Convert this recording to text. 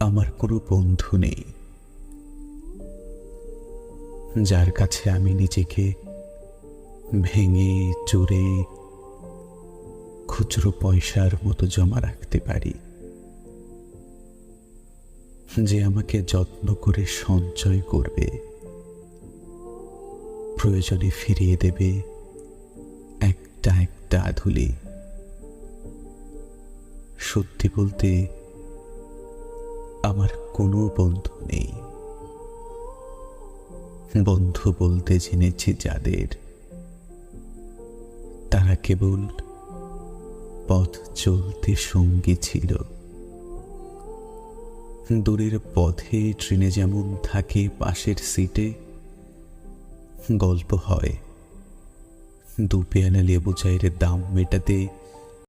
আমার কোনো বন্ধু নেই। যার কাছে আমি নিজেকে ভেঙে, চুরে, খুচরো পয়সার মতো জমা রাখতে পারি। যে আমাকে যত্ন করে সঞ্চয় করবে, প্রয়োজনে ফিরিয়ে দেবে, একটা একটা আধুলি। সত্যি বলতে আমার কোনো বন্ধু নেই। বন্ধু বলতে জেনেছি যাদের। তারা কেবল পথ চলতে সঙ্গী ছিল। দূরের পথে ট্রেনে যেমন থাকে পাশের সিটে গল্প হয়। দু পেয়ালা লেবু চায়ের দাম মেটাতে